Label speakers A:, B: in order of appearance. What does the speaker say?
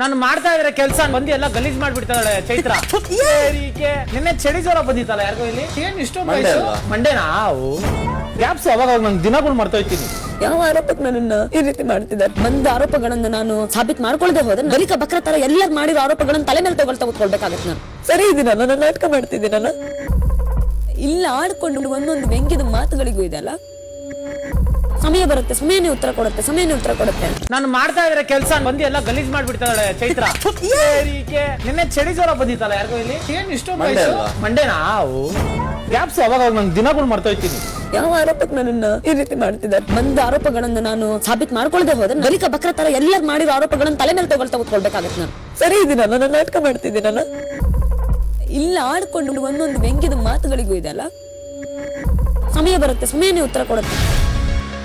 A: ನಾನು ಮಾಡ್ತಾ ಇದ್ರೆ ಕೆಲಸ ಬಂದು ಎಲ್ಲ ಗಲೀಜ್ ಮಾಡ್ಬಿಡ್ತಾಳೆ ಚೈತ್ರ. ನಿನ್ನೆ ಚಳಿ ಜ್ವರ ಬಂದಿತ್ತಲ್ಲ ಯಾರಿಗೋ ಇಲ್ಲಿ? ಏನ್
B: ಇಷ್ಟು
A: ಮಂಡೇನಾ? ಗ್ಯಾಪ್ಸ್ ಅವಾಗ ನಾನು ದಿನಗಳು ಮಾಡ್ತಾ ಇರ್ತೀನಿ.
C: ಯಾವ ಆರೋಪಕ್ಕೆ ನನ್ನನ್ನ ಈ ರೀತಿ ಮಾಡ್ತಿದ್ದಾರೆ? ಬಂದ ಆರೋಪಗಳನ್ನ ನಾನು ಸಾಬೀತ್ ಮಾಡ್ಕೊಳ್ಳದೆ ಹೋದ್ರೆ ಬಲಿಕ ಬಕ್ರ ತರ ಎಲ್ಲರೂ ಮಾಡಿರೋ ಆರೋಪಗಳನ್ನ ತಲೆ ಮೇಲೆ ತಗೊಳ್ತಾ ಕೂತ್ಕೊಳ್ಬೇಕಾಗತ್ತೆ ನಾನು. ಸರಿ ಇದೀನಲ್ಲ ನಾನು ನಾಟಕ ಮಾಡ್ತಿದ್ದೀನಲ್ಲ? ಇಲ್ಲ ಆಡ್ಕೊಂಡು ಒಂದೊಂದು ವ್ಯಂಗ್ಯದ ಮಾತುಗಳಿಗೂ ಇದೆಲ್ಲ ಸಮಯ ಬರುತ್ತೆ ಸಮಯನೇ ಉತ್ತರ ಕೊಡುತ್ತೆ ಸಮಯನೇ ಉತ್ತರ ಕೊಡುತ್ತೆ
A: ನಾನು ಮಾಡ್ತಾ ಇದ್ರೆ ಕೆಲಸ ಬಂದು ಎಲ್ಲ ಗಲೀಜ್ ಮಾಡ್ಬಿಡ್ತಾಳೆ ಚೈತ್ರ. ಏರಿಕೆ. ನಿನ್ನೆ ಚಳಿ ಜ್ವರ ಬಂದಿತ್ತಲ್ಲ ಯಾರಿಗೋ ಇಲ್ಲಿ? ಏನ್ ಇಷ್ಟೊಂದು
B: ಮಂಡೆ
A: ವಯಸ್ಸು?
B: ಅಲ್ವಾ?
A: ಮಂಡೆನಾ? ಗ್ಯಾಪ್ಸ್ ಅವಾಗ ಅವಾಗ ನಂಗೆ ಮಾಡ್ತಾ ಇರ್ತೀನಿ
C: ಯಾವ ಆರೋಪಕ್ಕೆ ನನ್ನನ್ನ ಈ ರೀತಿ ಮಾಡ್ತಿದ್ದಾರೆ? ಬಂದ ಆರೋಪಗಳನ್ನ ನಾನು ಸಾಬೀತ್ ಮಾಡ್ಕೊಳ್ಳದೆ ಹೋದ್ರೆ ಬಲಿಕ ಬಕ್ರ ತರ ಎಲ್ಲರೂ ಮಾಡಿರೋ ಆರೋಪಗಳನ್ನ ತಲೆ ಮೇಲೆ ತಗೊಳ್ತಾ ಕೂತ್ಕೊಳ್ಬೇಕಾಗತ್ತೆ ನಾನು. ಸರಿ ಇದೀನಲ್ಲ ನಾನು ನಾಟಕ ಮಾಡ್ತಿದ್ದೀನಲ್ಲ? ಇಲ್ಲ ಆಡ್ಕೊಂಡು ಒಂದೊಂದು ವ್ಯಂಗ್ಯದ ಮಾತುಗಳಿಗೂ ಇದೆಲ್ಲ ಸಮಯ ಬರುತ್ತೆ ಸಮಯನೇ ಉತ್ತರ ಕೊಡುತ್ತೆ.